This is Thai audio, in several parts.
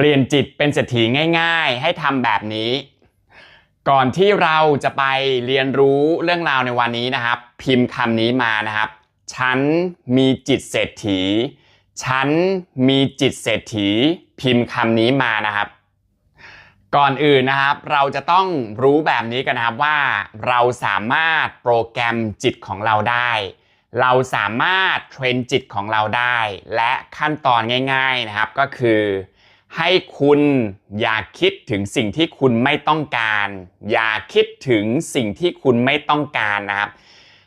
เปลี่ยนจิตเป็นเศรษฐีง่าย ๆ ให้ทำแบบนี้ ก่อนที่เราจะไปเรียนรู้เรื่องราวในวันนี้นะครับ พิมพ์คำนี้มานะครับ ฉันมีจิตเศรษฐี ฉันมีจิตเศรษฐี พิมพ์คำนี้มานะครับ ก่อนอื่นนะครับ เราจะต้องรู้แบบนี้กันนะครับว่า เราสามารถโปรแกรมจิตของเราได้ เราสามารถเทรนจิตของเราได้ และขั้นตอนง่าย ๆนะครับก็คือ ให้คุณอย่าคิดถึงสิ่งที่คุณไม่ต้องการ อย่าคิดถึงสิ่งที่คุณไม่ต้องการนะครับ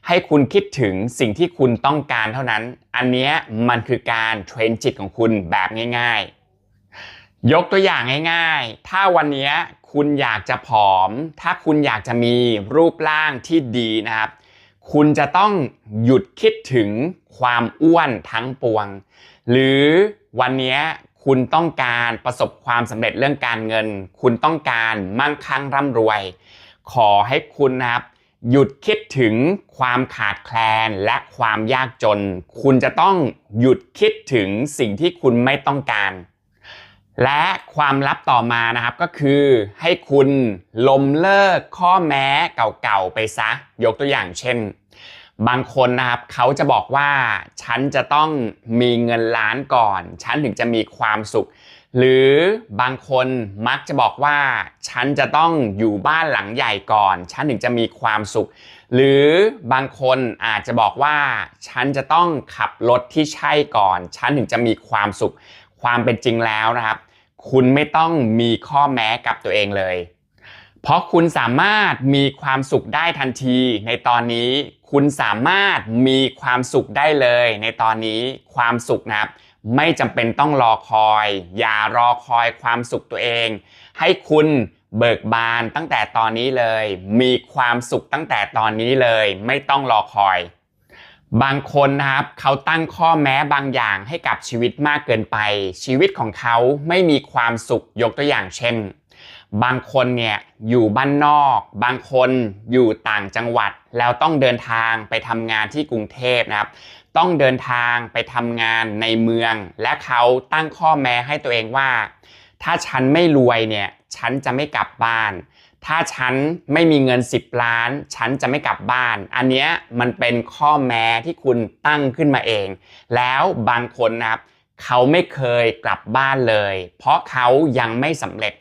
ให้คุณคิดถึงสิ่งที่คุณต้องการเท่านั้น อันนี้มันคือการเทรนจิตของคุณแบบง่าย ๆ ยกตัวอย่างง่าย ๆ ถ้าวันนี้คุณอยากจะผอม ถ้าคุณอยากจะมีรูปร่างที่ดีนะครับ คุณจะต้องหยุดคิดถึงความอ้วนทั้งปวง หรือวันนี้ คุณต้องการประสบความสำเร็จเรื่องการเงิน คุณต้องการมั่งคั่งร่ำรวย ขอให้คุณนะครับหยุดคิดถึงความขาดแคลนและความยากจน คุณจะต้องหยุดคิดถึงสิ่งที่คุณไม่ต้องการ และความลับต่อมานะครับก็คือให้คุณลมเลิกข้อแม้เก่าๆไปซะ ยกตัวอย่างเช่น บางคนนะครับเขาจะบอกว่าฉันจะต้องมีเงินล้านก่อน ฉันถึงจะมีความสุข หรือบางคนมักจะบอกว่า ฉันจะต้องอยู่บ้านหลังใหญ่ก่อน ฉันถึงจะมีความสุข หรือบางคนอาจจะบอกว่า ฉันจะต้องขับรถที่ใช่ก่อน ฉันถึงจะมีความสุข ความเป็นจริงแล้วนะครับ คุณไม่ต้องมีข้อแม้กับตัวเองเลย เพราะคุณสามารถมีความสุขได้ทันทีในตอนนี้ คุณสามารถมีความสุขได้เลยในตอนนี้ความสุขนะครับ ไม่จำเป็นต้องรอคอย อย่ารอคอยความสุขตัวเอง ให้คุณเบิกบานตั้งแต่ตอนนี้เลย มีความสุขตั้งแต่ตอนนี้เลย ไม่ต้องรอคอย บางคนนะครับเขาตั้งข้อแม้บางอย่างให้กับชีวิตมากเกินไป ชีวิตของเขาไม่มีความสุขยกตัวอย่างเช่น บางคนเนี่ยอยู่บ้านนอก บางคนอยู่ต่างจังหวัด แล้วต้องเดินทางไปทำงานที่กรุงเทพนะครับ ต้องเดินทางไปทำงานในเมือง และเขาตั้งข้อแม้ให้ตัวเองว่า ถ้าฉันไม่รวยเนี่ยฉันจะไม่กลับบ้าน ถ้าฉันไม่มีเงิน 10 ล้าน ฉันจะไม่กลับบ้าน อันเนี้ยมันเป็นข้อแม้ที่คุณตั้งขึ้นมาเอง แล้วบางคนนะครับเขาไม่เคยกลับบ้านเลย เพราะเขายังไม่สำเร็จ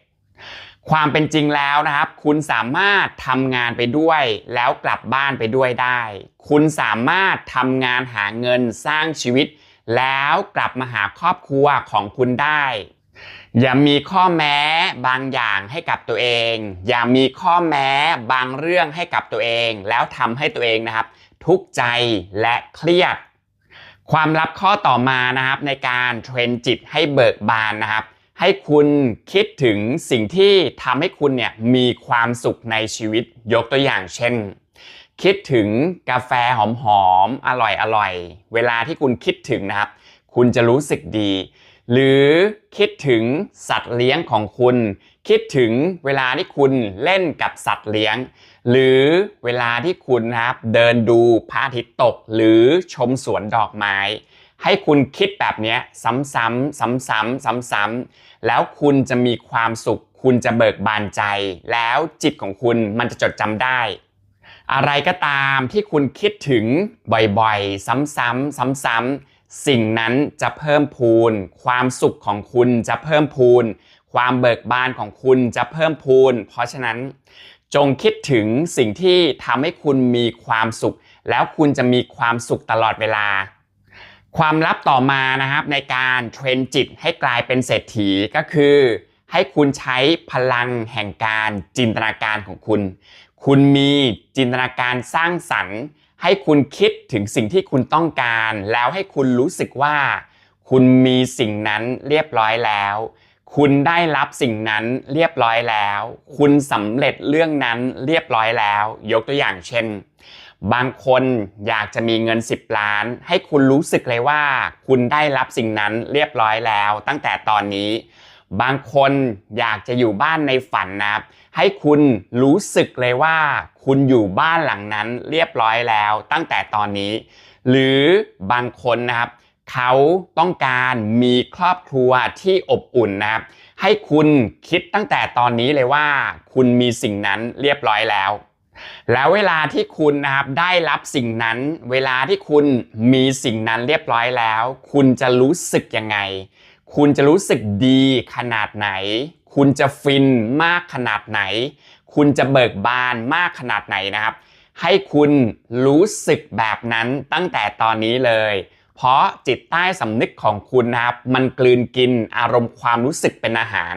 ความเป็นจริงแล้วนะครับ คุณสามารถทำงานไปด้วย แล้วกลับบ้านไปด้วยได้ คุณสามารถทำงานหาเงินสร้างชีวิต แล้วกลับมาหาครอบครัวของคุณได้ อย่ามีข้อแม้บางอย่างให้กับตัวเอง อย่ามีข้อแม้บางเรื่องให้กับตัวเอง แล้วทำให้ตัวเองนะครับ ทุกข์ใจและเครียด ความลับข้อต่อมานะครับในการเทรนจิตให้เบิกบานนะครับ ให้คุณคิดถึงสิ่งที่ทำให้คุณเนี่ยมีความสุขในชีวิตยกตัวอย่างเช่น คิดถึงกาแฟหอมๆอร่อยๆเวลาที่คุณคิดถึงนะครับ คุณจะรู้สึกดี หรือคิดถึงสัตว์เลี้ยงของคุณ คิดถึงเวลาที่คุณเล่นกับสัตว์เลี้ยง หรือเวลาที่คุณนะครับเดินดูพระอาทิตย์ตก หรือชมสวนดอกไม้ ให้คุณคิดแบบนี้ซ้ำๆซ้ำๆซ้ำๆแล้วคุณจะมีความสุข คุณจะเบิกบานใจ แล้วจิตของคุณมันจะจดจำได้อะไรก็ตามที่คุณคิดถึงบ่อยๆ ซ้ำๆซ้ำๆ สิ่งนั้นจะเพิ่มพูน ความสุขของคุณจะเพิ่มพูน ความเบิกบานของคุณจะเพิ่มพูน เพราะฉะนั้น จงคิดถึงสิ่งที่ทำให้คุณมีความสุข แล้วคุณจะมีความสุขตลอดเวลา ความลับต่อมานะครับในการเทรนจิตให้กลายเป็นเศรษฐีก็คือ ให้คุณใช้พลังแห่งการจินตนาการของคุณ คุณมีจินตนาการสร้างสรรค์ ให้คุณคิดถึงสิ่งที่คุณต้องการ แล้วให้คุณรู้สึกว่า คุณมีสิ่งนั้นเรียบร้อยแล้ว คุณได้รับสิ่งนั้นเรียบร้อยแล้ว คุณสำเร็จเรื่องนั้นเรียบร้อยแล้ว ยกตัวอย่างเช่น บางคนอยากจะมีเงิน 10 ล้าน ให้คุณรู้สึกเลยว่า คุณได้รับสิ่งนั้นเรียบร้อยแล้ว ตั้งแต่ตอนนี้ บางคนอยากจะอยู่บ้านในฝันนะครับ ให้คุณรู้สึกเลยว่า คุณอยู่บ้านหลังนั้นเรียบร้อยแล้วตั้งแต่ตอนนี้ หรือบางคนนะครับเขาต้องการมีครอบครัวที่อบอุ่นนะครับ ให้คุณคิดตั้งแต่ตอนนี้เลยว่า คุณมีสิ่งนั้นเรียบร้อยแล้ว แล้วเวลาที่คุณนะครับได้รับสิ่งนั้น เวลาที่คุณมีสิ่งนั้นเรียบร้อยแล้ว คุณจะรู้สึกยังไง คุณจะรู้สึกดีขนาดไหน คุณจะฟินมากขนาดไหน คุณจะเบิกบานมากขนาดไหนนะครับ ให้คุณรู้สึกแบบนั้นตั้งแต่ตอนนี้เลย เพราะจิตใต้สำนึกของคุณนะครับ มันกลืนกินอารมณ์ความรู้สึกเป็นอาหาร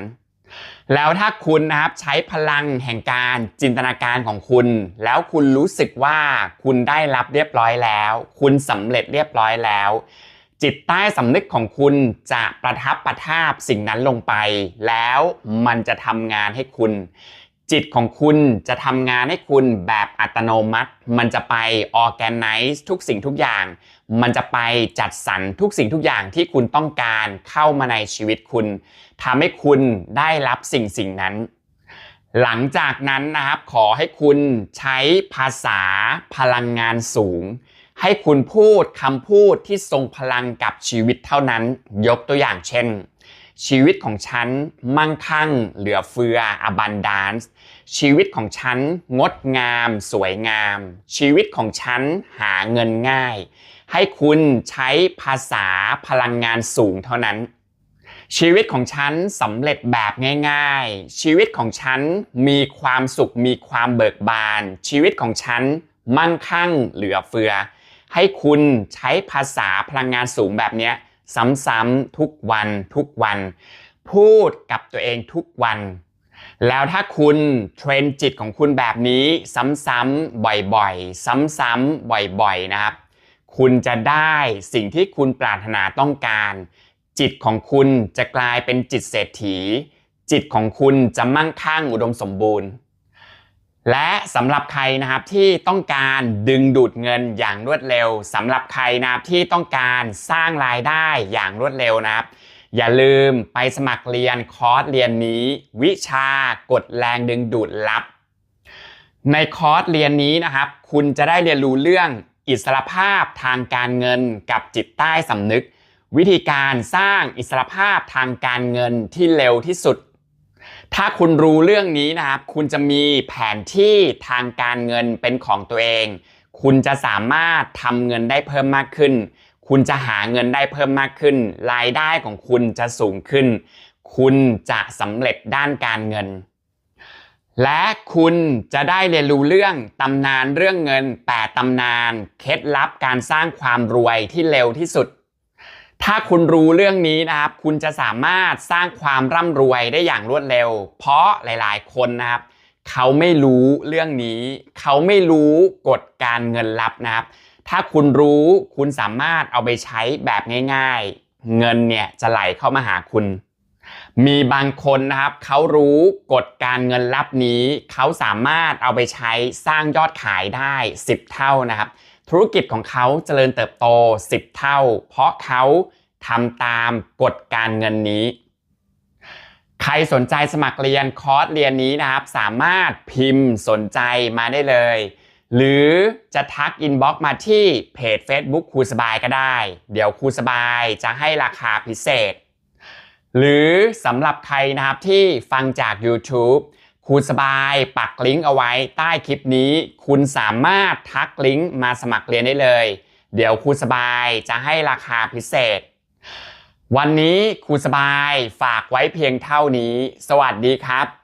แล้วถ้าคุณนะครับใช้พลังแห่งการจินตนาการของคุณ แล้วคุณรู้สึกว่าคุณได้รับเรียบร้อยแล้ว คุณสำเร็จเรียบร้อยแล้ว จิตใต้สำนึกของคุณจะประทับประทาบสิ่งนั้นลงไป แล้วมันจะทำงานให้คุณ จิตของคุณจะทำงานให้คุณแบบอัตโนมัติ มันจะไป organize ทุกสิ่งทุกอย่าง มันจะไปจัดสรรทุกสิ่งทุกอย่างที่คุณต้องการเข้ามาในชีวิตคุณทำให้คุณได้รับสิ่งสิ่งนั้นหลังจากนั้นนะครับขอให้คุณใช้ภาษาพลังงานสูง ให้คุณพูดคำพูดที่ทรงพลังกับชีวิตเท่านั้น ยกตัวอย่างเช่น ชีวิตของฉันมั่งคั่ง เหลือเฟือ abundance ชีวิตของฉันงดงาม สวยงาม ชีวิตของฉันหาเงินง่าย ให้คุณใช้ภาษาพลังงานสูงเท่านั้นชีวิตของฉันสำเร็จแบบง่าย ๆ ชีวิตของฉันมีความสุขมีความเบิกบาน ชีวิตของฉันมั่งคั่งเหลือเฟือ ให้คุณใช้ภาษาพลังงานสูงแบบนี้ซ้ำๆทุกวันทุกวัน พูดกับตัวเองทุกวัน แล้วถ้าคุณเทรนจิตของคุณแบบนี้ซ้ำๆบ่อยๆ ซ้ำๆบ่อยๆนะครับ คุณจะได้สิ่งที่คุณปรารถนาต้องการ จิตของคุณจะกลายเป็นจิตเศรษฐี จิตของคุณจะมั่งคั่งอุดมสมบูรณ์ และสำหรับใครนะครับที่ต้องการดึงดูดเงินอย่างรวดเร็วสำหรับใครนะครับที่ต้องการสร้างรายได้อย่างรวดเร็วนะครับ อย่าลืมไปสมัครเรียนคอร์สเรียนนี้ วิชากดแรงดึงดูดลับ ในคอร์สเรียนนี้นะครับ คุณจะได้เรียนรู้เรื่องอิสรภาพทางการเงินกับจิตใต้สำนึก วิธีการสร้างอิสรภาพทางการเงินที่เร็วที่สุด ถ้าคุณรู้เรื่องนี้นะครับ คุณจะมีแผนที่ทางการเงินเป็นของตัวเอง คุณจะสามารถทำเงินได้เพิ่มมากขึ้น คุณจะหาเงินได้เพิ่มมากขึ้น รายได้ของคุณจะสูงขึ้น คุณจะสำเร็จด้านการเงิน และคุณจะได้เรียนรู้เรื่องตำนานเรื่องเงิน 8ตำนาน เคล็ดลับการสร้างความรวยที่เร็วที่สุด ถ้าคุณรู้เรื่องนี้นะครับ คุณจะสามารถสร้างความร่ำรวยได้อย่างรวดเร็ว เพราะหลาย ๆ คนนะครับ เขาไม่รู้เรื่องนี้ เขาไม่รู้กฎการเงินลับนะครับ ถ้าคุณรู้คุณสามารถเอาไปใช้แบบง่าย ๆ เงินเนี่ยจะไหลเข้ามาหาคุณ มีบางคนนะครับเขารู้กฎการเงินลับนี้ เขาสามารถเอาไปใช้สร้างยอดขายได้ 10 เท่านะครับ ธุรกิจของเขาเจริญเติบโต 10 เท่า เพราะเขาทำตามกฎการเงินนี้ ใครสนใจสมัครเรียนคอร์สเรียนนี้นะครับ สามารถพิมพ์สนใจมาได้เลย หรือจะทักอินบ็อกซ์มาที่เพจ Facebook ครูสบายก็ได้ เดี๋ยวครูสบายจะให้ราคาพิเศษ หรือสำหรับใครนะครับที่ฟังจาก YouTube ครูสบายปักลิงก์เอาไว้ใต้คลิปนี้ คุณสามารถทักลิงก์มาสมัครเรียนได้เลย เดี๋ยวครูสบายจะให้ราคาพิเศษ วันนี้ครูสบายฝากไว้เพียงเท่านี้ สวัสดีครับ